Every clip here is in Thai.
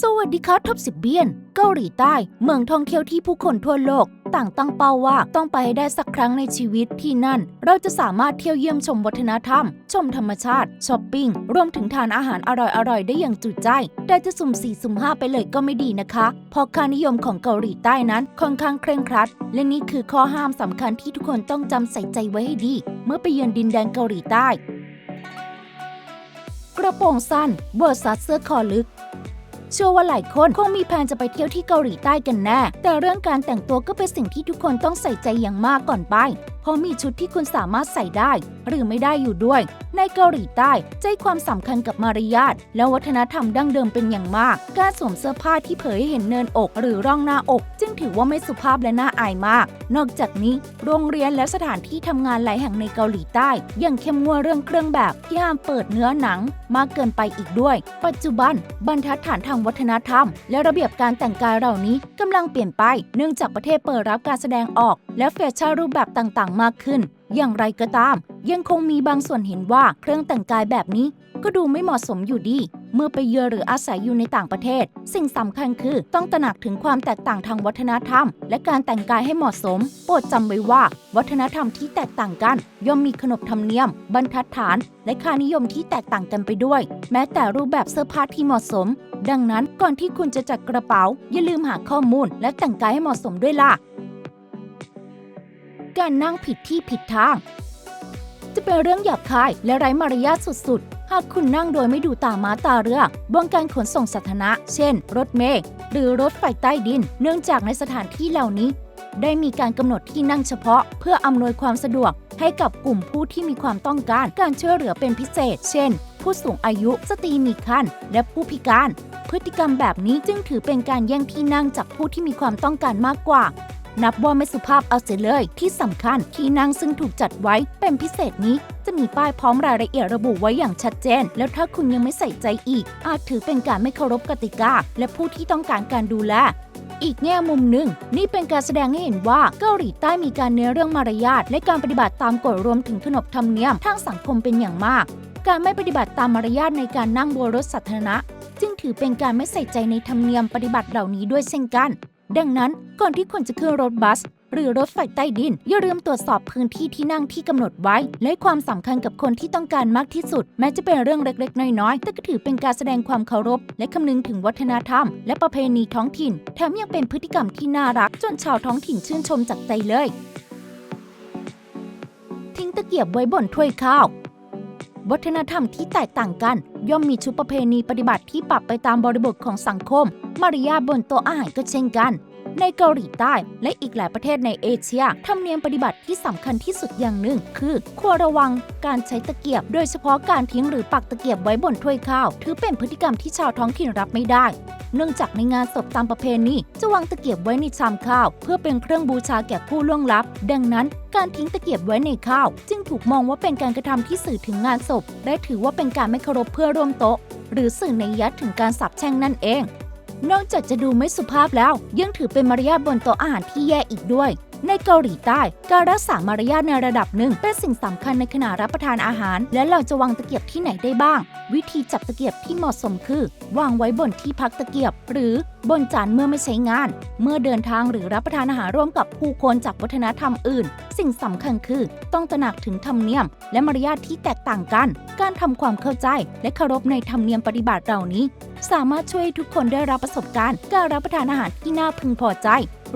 สวัสดีครับท็อปสิบเบียน เกาหลีใต้ เมืองท่องเที่ยวที่ผู้คนทั่วโลก ต่างตั้งเป้าว่าต้องไปให้ได้สักครั้งในชีวิตที่นั่น เราจะสามารถเที่ยวเยี่ยมชมวัฒนธรรม ชมธรรมชาติช้อปปิ้งรวมถึงทานอาหารอร่อยๆ ได้อย่างจุใจ แต่จะสุ่มสี่สุ่มห้าไปเลยก็ไม่ดีนะคะเพราะค่านิยมของเกาหลีใต้นั้นค่อนข้างเคร่งครัด และนี่คือข้อห้ามสำคัญที่ทุกคนต้องจำใส่ใจไว้ให้ดี เมื่อไปเยือนดินแดนเกาหลีใต้ กระโปรงสั้นเวอร์ซัสเสื้อคอลึก เชื่อว่าหลายคนคงมีแผนจะไปเที่ยวที่เกาหลีใต้กันแน่ แต่เรื่องการแต่งตัวก็เป็นสิ่งที่ทุกคนต้องใส่ใจอย่างมากก่อนไป ราะมีชุดที่คุณสามารถใส่ได้ หรือไม่ได้อยู่ด้วย ในเกาหลีใต้ใจความสำคัญกับมารยาทและวัฒนธรรมดั้งเดิมเป็นอย่างมาก การสวมเสื้อผ้าที่เผยให้เห็นเนินอกหรือร่องหน้าอก จึงถือว่าไม่สุภาพและน่าอายมาก นอกจากนี้ โรงเรียนและสถานที่ทำงานหลายแห่งในเกาหลีใต้ ยังเข้มงวดเรื่องเครื่องแบบที่ห้ามเปิดเนื้อหนัง มากเกินไปอีกด้วย ปัจจุบัน บรรทัดฐานทางวัฒนธรรม และระเบียบการแต่งกายเหล่านี้กำลังเปลี่ยนไป เนื่องจากประเทศเปิดรับการแสดงออก และแฟชั่นรูปแบบต่างๆมากขึ้น อย่างไรก็ตาม ยังคงมีบางส่วนเห็นว่าเครื่องแต่งกายแบบนี้ก็ดูไม่เหมาะสมอยู่ดี เมื่อไปเยือนหรืออาศัยอยู่ในต่างประเทศ สิ่งสำคัญคือต้องตระหนักถึงความแตกต่างทางวัฒนธรรม และการแต่งกายให้เหมาะสม โปรดจำไว้ว่า วัฒนธรรมที่แตกต่างกัน ย่อมมีขนบธรรมเนียม บรรทัดฐาน และค่านิยมที่แตกต่างกันไปด้วย แม้แต่รูปแบบเสื้อผ้าที่เหมาะสม ดังนั้นก่อนที่คุณจะจัดกระเป๋า อย่าลืมหาข้อมูล และแต่งกายให้เหมาะสมด้วยล่ะ การนั่งผิดที่ผิดทาง จะเป็นเรื่องหยาบคายและไร้มารยาทสุดๆ หากคุณนั่งโดยไม่ดูตาม้าตาเรือบนการขนส่งสาธารณะ เช่น รถเมล์หรือรถไฟใต้ดิน เนื่องจากในสถานที่เหล่านี้ ได้มีการกำหนดที่นั่งเฉพาะ เพื่ออำนวยความสะดวกให้กับกลุ่มผู้ที่มีความต้องการการช่วยเหลือเป็นพิเศษ เช่น ผู้สูงอายุ สตรีมีครรภ์และผู้พิการ พฤติกรรมแบบนี้จึงถือเป็นการแย่งที่นั่งจากผู้ที่มีความต้องการมากกว่า นับว่าไม่สุภาพเอาเสียเลย ที่สำคัญที่นั่งซึ่งถูกจัดไว้เป็นพิเศษนี้จะมีป้ายพร้อมรายละเอียดระบุไว้อย่างชัดเจน แล้วถ้าคุณยังไม่ใส่ใจอีก อาจถือเป็นการไม่เคารพกติกา และผู้ที่ต้องการการดูแลอีกแง่มุมหนึ่ง นี่เป็นการแสดงให้เห็นว่าเกาหลีใต้มีการเน้นเรื่องมารยาทและการปฏิบัติตามกฎรวมถึงขนบธรรมเนียมทางสังคมเป็นอย่างมาก การไม่ปฏิบัติตามมารยาทในการนั่งบนรถสาธารณะ จึงถือเป็นการไม่ใส่ใจในธรรมเนียมปฏิบัติเหล่านี้ด้วยเช่นกัน ดังนั้นก่อนที่คุณจะขึ้นรถบัส หรือรถไฟใต้ดิน อย่าลืมตรวจสอบพื้นที่ที่นั่งที่กำหนดไว้ และความสำคัญกับคนที่ต้องการมากที่สุด แม้จะเป็นเรื่องเล็กๆ น้อยๆ แต่ก็ถือเป็นการแสดงความเคารพ และคำนึงถึงวัฒนธรรม และประเพณีท้องถิ่น แถมยังเป็นพฤติกรรมที่น่ารักจนชาวท้องถิ่นชื่นชมจากใจเลย ทิ้งตะเกียบไว้บนถ้วยข้าว วัฒนธรรมที่แตกต่างกัน ย่อมมีชุดประเพณีปฏิบัติที่ปรับไปตามบริบทของสังคม มารยาบนโต๊ะอาหารก็เช่นกัน ในเกาหลีใต้และอีกหลายประเทศในเอเชียธรรมเนียมปฏิบัติที่สำคัญที่สุดอย่างหนึ่ง คือ ควรระวังการใช้ตะเกียบ โดยเฉพาะการทิ้งหรือปักตะเกียบไว้บนถ้วยข้าว ถือเป็นพฤติกรรมที่ชาวท้องถิ่นรับไม่ได้ เนื่องจากในงานศพตามประเพณีจะวางตะเกียบไว้ในชามข้าว เพื่อเป็นเครื่องบูชาแก่ผู้ล่วงลับ ดังนั้นการทิ้งตะเกียบไว้ในข้าว จึงถูกมองว่าเป็นการกระทำที่สื่อถึงงานศพ และถือว่าเป็นการไม่เคารพเพื่อร่วมโต๊ะ หรือสื่อในยยัดถึงการสับแช่งนั่นเอง นอกจากจะดูไม่สุภาพแล้ว ยังถือเป็นมารยาทบนโต๊ะอาหารที่แย่อีกด้วย ในเกาหลีใต้ การรักษามารยาทในระดับหนึ่งเป็นสิ่งสำคัญในขณะรับประทานอาหาร และเราจะวางตะเกียบที่ไหนได้บ้าง วิธีจับตะเกียบที่เหมาะสมคือ วางไว้บนที่พักตะเกียบ หรือ บนจานเมื่อไม่ใช้งาน เมื่อเดินทางหรือรับประทานอาหารร่วมกับผู้คนจากวัฒนธรรมอื่น สิ่งสำคัญคือต้องตระหนักถึงธรรมเนียม และมารยาทที่แตกต่างกัน การทำความเข้าใจ และเคารพในธรรมเนียมปฏิบัติเหล่านี้ สามารถช่วยทุกคนได้รับประสบการณ์ การรับประทานอาหารที่น่าพึงพอใจ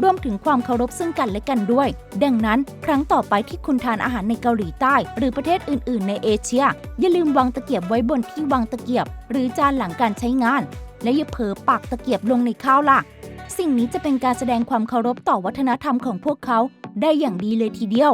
รวมถึงความเคารพซึ่งกันและกันด้วย ดังนั้น ครั้งต่อไปที่คุณทานอาหารในเกาหลีใต้ หรือประเทศอื่น ๆ ในเอเชีย อย่าลืมวางตะเกียบไว้บนที่วางตะเกียบ หรือจานหลังการใช้งาน และอย่าเผลอปักตะเกียบลงในข้าวล่ะ สิ่งนี้จะเป็นการแสดงความเคารพต่อวัฒนธรรมของพวกเขาได้อย่างดีเลยทีเดียว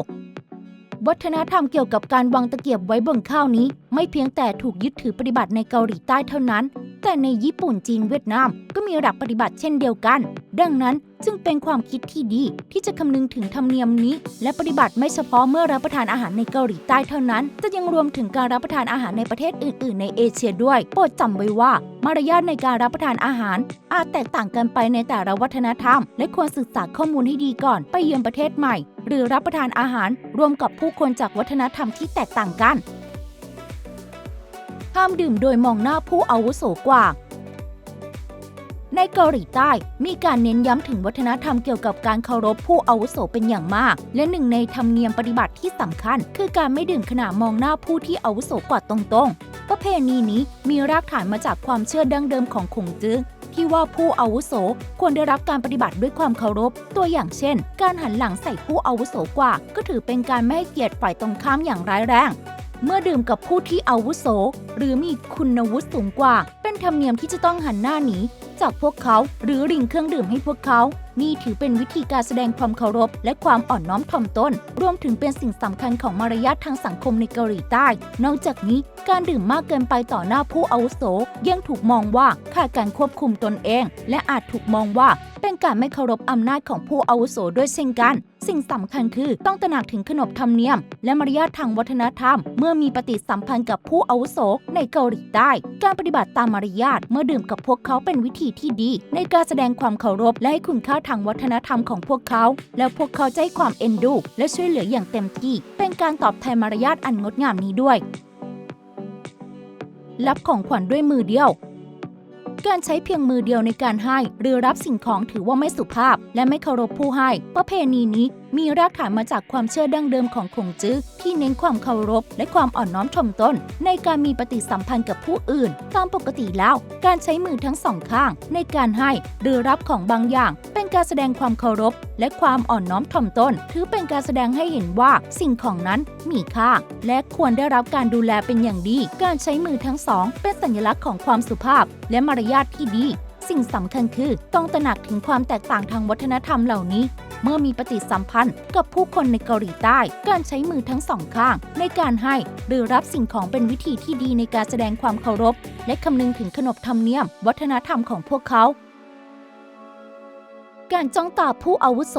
วัฒนธรรมเกี่ยวกับการวางตะเกียบไว้บนข้าวนี้ ไม่เพียงแต่ถูกยึดถือปฏิบัติในเกาหลีใต้เท่านั้น แต่ในญี่ปุ่นจีนเวียดนามก็มีหลักปฏิบัติเช่นเดียวกัน ดังนั้นจึงเป็นความคิดที่ดีที่จะคำนึงถึงธรรมเนียมนี้ และปฏิบัติไม่เฉพาะเมื่อรับประทานอาหารในเกาหลีใต้เท่านั้นแต่ยังรวมถึงการรับประทานอาหารในประเทศอื่น ๆ ในเอเชียด้วย โปรดจำไว้ว่า มารยาทในการรับประทานอาหาร อาจแตกต่างกันไปในแต่ละวัฒนธรรม และควรศึกษาข้อมูลให้ดีก่อนไปเยือนประเทศใหม่ หรือรับประทานอาหารรวมกับผู้คนจากวัฒนธรรมที่แตกต่างกัน ห้ามดื่มโดยมองหน้าผู้อาวุโสกว่า ในเกาหลีใต้มีการเน้นย้ำถึงวัฒนธรรมเกี่ยวกับการเคารพผู้อาวุโสเป็นอย่างมาก และหนึ่งในธรรมเนียมปฏิบัติที่สำคัญ คือการไม่ดื่มขณะมองหน้าผู้ที่อาวุโสกว่าตรงๆ ประเพณีนี้มีรากฐานมาจากความเชื่อดั้งเดิมของคงจื้อที่ว่าผู้อาวุโสควรได้รับการปฏิบัติด้วยความเคารพ ตัวอย่างเช่น การหันหลังใส่ผู้อาวุโสกว่า ก็ถือเป็นการไม่ให้เกียรติฝ่ายตรงข้ามอย่างร้ายแรง เมื่อดื่มกับผู้ที่อาวุโส หรือมีคุณวุฒิสูงกว่า เป็นธรรมเนียมที่จะต้องหันหน้าหนี จากพวกเขา หรือริงเครื่องดื่มให้พวกเขา นี่ถือเป็นวิธีการแสดงความเคารพ และความอ่อนน้อมถ่อมตนรวมถึงเป็นสิ่งสำคัญของมารยาททางสังคมในเกาหลีใต้ นอกจากนี้การดื่มมากเกินไปต่อหน้าผู้อาวุโสยังถูกมองว่าขาดการควบคุมตนเอง และอาจถูกมองว่าเป็นการไม่เคารพอำนาจของผู้อาวุโสด้วยเช่นกัน สิ่งสำคัญคือต้องตระหนักถึงขนบธรรมเนียม และมารยาททางวัฒนธรรม เมื่อมีปฏิสัมพันธ์กับผู้อาวุโสในเกาหลีใต้ การปฏิบัติตามมารยาทเมื่อดื่มกับพวกเขาเป็นวิธีธีที่ดี ในการแสดงความเคารพและให้คุณค่าทางวัฒนธรรมของพวกเขา แล้วพวกเขาจะให้ความเอ็นดู และช่วยเหลืออย่างเต็มที่ เป็นการตอบแทนมารยาทอันงดงามนี้ด้วยรับของขวัญด้วยมือเดียวการใช้เพียงมือเดียวในการให้ หรือรับสิ่งของถือว่าไม่สุภาพ และไม่เคารพผู้ให้ ประเพณีนี้มีรากฐานมาจากความเชื่อดั้งเดิมของคงจื้อที่เน้นความเคารพ และความอ่อนน้อมถ่อมตนในการมีปฏิสัมพันธ์กับผู้อื่น ตามปกติแล้ว การใช้มือทั้งสองข้าง ในการให้หรือรับของบางอย่าง เป็นการแสดงความเคารพ และความอ่อนน้อมถ่อมตนถือเป็นการแสดงให้เห็นว่าสิ่งของนั้นมีค่า และควรได้รับการดูแลเป็นอย่างดี การใช้มือทั้งสอง เป็นสัญลักษณ์ของความสุภาพ และมารยาทที่ดี สิ่งสำคัญคือต้องตระหนักถึงความแตกต่างทางวัฒนธรรมเหล่านี้ เมื่อมีปฏิสัมพันธ์กับผู้คนในเกาหลีใต้ การใช้มือทั้งสองข้าง ในการให้หรือรับสิ่งของเป็นวิธีที่ดีในการแสดงความเคารพ และคำนึงถึงขนบธรรมเนียม วัฒนธรรมของพวกเขา การจ้องตาผู้อาวุโส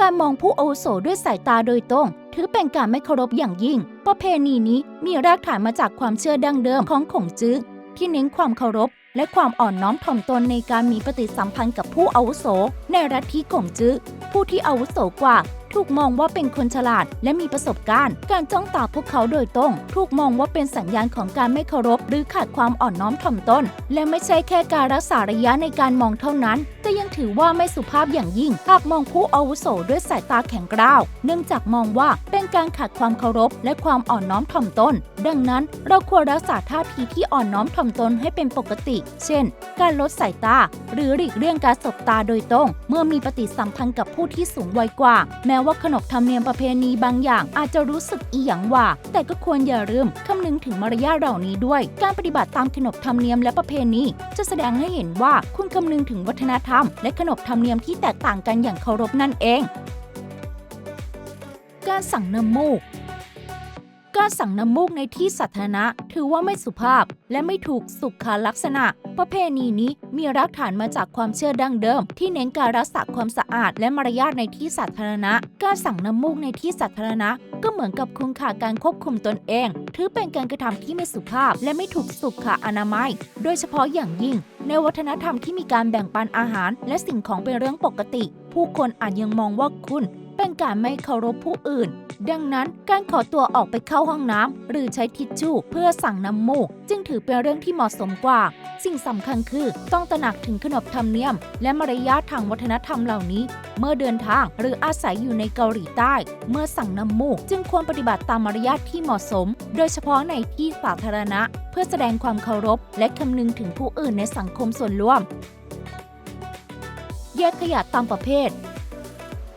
การมองผู้อาวุโสด้วยสายตาโดยตรง ถือเป็นการไม่เคารพอย่างยิ่ง ประเพณีนี้มีรากฐานมาจากความเชื่อดั้งเดิมของขงจื้อที่เน้นความเคารพและความอ่อนน้อมถ่อมตนในการมีปฏิสัมพันธ์กับผู้อาวุโสในรัฐที่กงจื้อผู้ที่อาวุโสกว่า ถูกมองว่าเป็นคนฉลาดและมีประสบการณ์ การจ้องตาพวกเขาโดยตรง ถูกมองว่าเป็นสัญญาณของการไม่เคารพ หรือขาดความอ่อนน้อมถ่อมตนและไม่ใช่แค่การรักษาระยะในการมองเท่านั้น แต่ยังถือว่าไม่สุภาพอย่างยิ่ง หากมองผู้อาวุโสด้วยสายตาแข็งกร้าว เนื่องจากมองว่าเป็นการขาดความเคารพ และความอ่อนน้อมถ่อมตนดังนั้นเราควรรักษาท่าทีที่อ่อนน้อมถ่อมตนให้เป็นปกติ เช่น การลดสายตา หรือหลีกเลี่ยงการสบตาโดยตรงเมื่อมีปฏิสัมพันธ์กับผู้ที่สูงวัยกว่า แม้ว่าขนบธรรมเนียมประเพณีบางอย่าง อาจจะรู้สึกอีหยังว่า แต่ก็ควรอย่าลืมคำนึงถึงมารยาทเหล่านี้ด้วย การปฏิบัติตามขนบธรรมเนียมและประเพณี จะแสดงให้เห็นว่าคุณคำนึงถึงวัฒนธรรม และขนบธรรมเนียมที่แตกต่างกันอย่างเคารพนั่นเอง การสั่งน้ำมูก การสั่งน้ำมูกในที่สาธารณะ ถือว่าไม่สุภาพ และไม่ถูกสุขลักษณะ ประเพณีนี้มีรากฐานมาจากความเชื่อดั้งเดิม ที่เน้นการรักษาความสะอาด และมารยาทในที่สาธารณะ การสั่งน้ำมูกในที่สาธารณะ ก็เหมือนกับคุณค่าการควบคุมตนเอง ถือเป็นการกระทำที่ไม่สุภาพ และไม่ถูกสุขอนามัย โดยเฉพาะอย่างยิ่ง ในวัฒนธรรมที่มีการแบ่งปันอาหาร และสิ่งของเป็นเรื่องปกติ ผู้คนอาจยังมองว่าคุณ เป็นการไม่เคารพผู้อื่น ดังนั้นการขอตัวออกไปเข้าห้องน้ำหรือใช้ทิชชู่เพื่อสั่งน้ำมูก จึงถือเป็นเรื่องที่เหมาะสมกว่า สิ่งสำคัญคือต้องตระหนักถึงขนบธรรมเนียม และมารยาททางวัฒนธรรมเหล่านี้ เมื่อเดินทางหรืออาศัยอยู่ในเกาหลีใต้ เมื่อสั่งน้ำมูก จึงควรปฏิบัติตามมารยาทที่เหมาะสม โดยเฉพาะในที่สาธารณะ เพื่อแสดงความเคารพ และคำนึงถึงผู้อื่นในสังคมส่วนรวม แยกขยะตามประเภท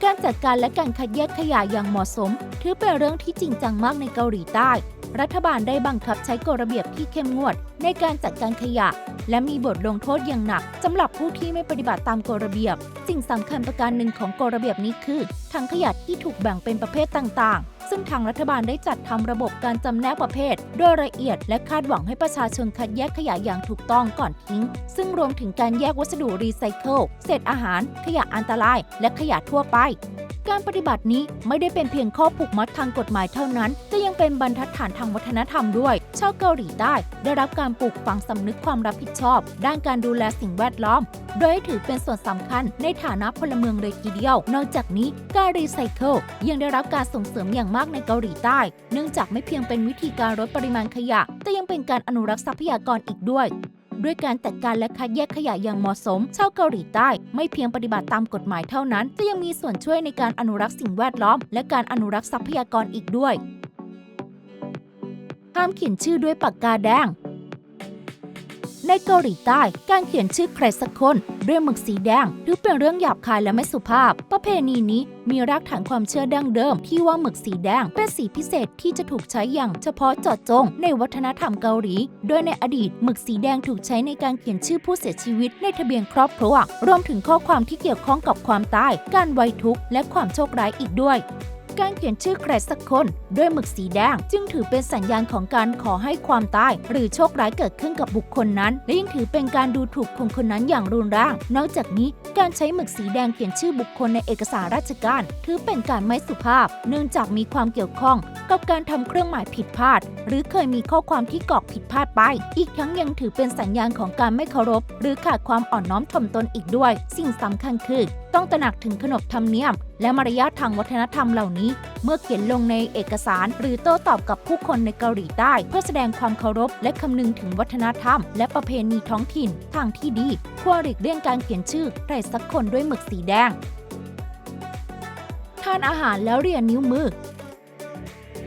การจัดการและการคัดแยกขยะอย่างเหมาะสม ถือเป็นเรื่องที่จริงจังมากในเกาหลีใต้ รัฐบาลได้บังคับใช้กฎระเบียบที่เข้มงวด ในการจัดการขยะ และมีบทลงโทษอย่างหนักสำหรับผู้ที่ไม่ปฏิบัติตามกฎระเบียบ สิ่งสำคัญประการหนึ่งของกฎระเบียบนี้คือถังขยะที่ถูกแบ่งเป็นประเภทต่างๆ ซึ่งทางรัฐบาลได้จัดทำระบบการจำแนกประเภท โดยละเอียดและคาดหวังให้ประชาชนคัดแยกขยะอย่างถูกต้องก่อนทิ้ง ซึ่งรวมถึงการแยกวัสดุรีไซเคิลเศษอาหาร ขยะอันตราย และขยะทั่วไป การปฏิบัตินี้ไม่ได้เป็นเพียงข้อผูกมัดทางกฎหมายเท่านั้น แต่ยังเป็นบรรทัดฐานทางวัฒนธรรมด้วย ชาวเกาหลีใต้ได้รับการปลูกฝังสำนึกความรับผิดชอบ ด้านการดูแลสิ่งแวดล้อม โดยถือเป็นส่วนสำคัญในฐานะพลเมืองเลยทีเดียว นอกจากนี้การรีไซเคิลยังได้รับการส่งเสริมอย่างมากในเกาหลีใต้ เนื่องจากไม่เพียงเป็นวิธีการลดปริมาณขยะ แต่ยังเป็นการอนุรักษ์ทรัพยากรอีกด้วย ด้วยการจัดการและคัดแยกขยะอย่างเหมาะสม ชาวเกาหลีใต้ ไม่เพียงปฏิบัติตามกฎหมายเท่านั้นแต่ยังมีส่วนช่วยในการอนุรักษ์สิ่งแวดล้อม และการอนุรักษ์ทรัพยากรอีกด้วยห้ามเขียนชื่อด้วยปากกาแดง ในเกาหลีใต้ การเขียนชื่อใครสักคนด้วยหมึกสีแดงถือเป็นเรื่องหยาบคายและไม่สุภาพ ประเพณีนี้มีรากฐานความเชื่อดั้งเดิม ที่ว่าหมึกสีแดงเป็นสีพิเศษที่จะถูกใช้อย่างเฉพาะเจาะจง ในวัฒนธรรมเกาหลี โดยในอดีตหมึกสีแดงถูกใช้ในการเขียนชื่อผู้เสียชีวิตในทะเบียนครอบครัวรวมถึงข้อความที่เกี่ยวข้องกับความตาย การไว้ทุกข์และความโชคร้ายอีกด้วย การเขียนชื่อใครสักคนด้วยหมึกสีแดง จึงถือเป็นสัญญาณของการขอให้ความตาย หรือโชคร้ายเกิดขึ้นกับบุคคลนั้น และยังถือเป็นการดูถูกคนคนนั้นอย่างรุนแรงนอกจากนี้การใช้หมึกสีแดงเขียนชื่อบุคคลในเอกสารราชการ ถือเป็นการไม่สุภาพ เนื่องจากมีความเกี่ยวข้องกับการทำเครื่องหมายผิดพลาด หรือเคยมีข้อความที่กรอกผิดพลาดไป อีกทั้งยังถือเป็นสัญญาณของการไม่เคารพ หรือขาดความอ่อนน้อมถ่อมตนอีกด้วย สิ่งสำคัญคือ ต้องตระหนักถึงขนบธรรมเนียม และมารยาททางวัฒนธรรมเหล่านี้ เมื่อเขียนลงในเอกสาร หรือโต้ตอบกับผู้คนในเกาหลีใต้ เพื่อแสดงความเคารพ และคำนึงถึงวัฒนธรรม และประเพณีท้องถิ่น ทางที่ดีควรหลีกเลี่ยงการเขียนชื่อใครสักคนด้วยหมึกสีแดงทานอาหารแล้วเรียนนิ้วมือ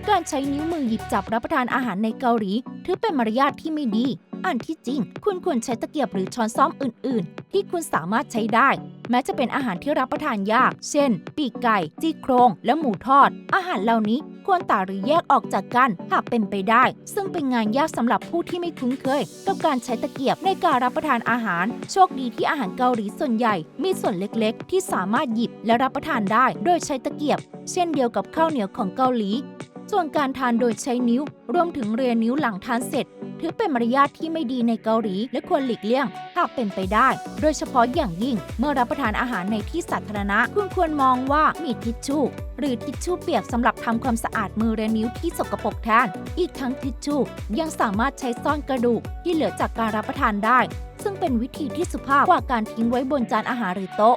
การใช้นิ้วมือหยิบจับรับประทานอาหารในเกาหลี ถือเป็นมารยาทที่ไม่ดี อันที่จริง คุณควรใช้ตะเกียบหรือช้อนซ่อมอื่น ๆ ที่คุณสามารถใช้ได้ แม้จะเป็นอาหารที่รับประทานยาก เช่น ปีกไก่ จี้โครง และหมูทอด อาหารเหล่านี้ควรต่างหรือแยกออกจากกันหากเป็นไปได้ ซึ่งเป็นงานยากสำหรับผู้ที่ไม่คุ้นเคย กับการใช้ตะเกียบในการรับประทานอาหาร โชคดีที่อาหารเกาหลีส่วนใหญ่ มีส่วนเล็กๆ ที่สามารถหยิบและรับประทานได้ โดยใช้ตะเกียบ เช่นเดียวกับข้าวเหนียวของเกาหลี ส่วนการทานโดยใช้นิ้ว รวมถึงเรียนนิ้วหลังทานเสร็จ ถือเป็นมารยาทที่ไม่ดีในเกาหลี และควรหลีกเลี่ยง หากเป็นไปได้ โดยเฉพาะอย่างยิ่ง เมื่อรับประทานอาหารในที่สาธารณะคุณควรมองว่ามีทิชชู่ หรือทิชชู่เปียกสำหรับทำความสะอาดมือและนิ้วที่สกปรกแทน อีกทั้งทิชชู่ยังสามารถใช้ซ่อนกระดูกที่เหลือจากการรับประทานได้ ซึ่งเป็นวิธีที่สุภาพกว่าการทิ้งไว้บนจานอาหารหรือโต๊ะ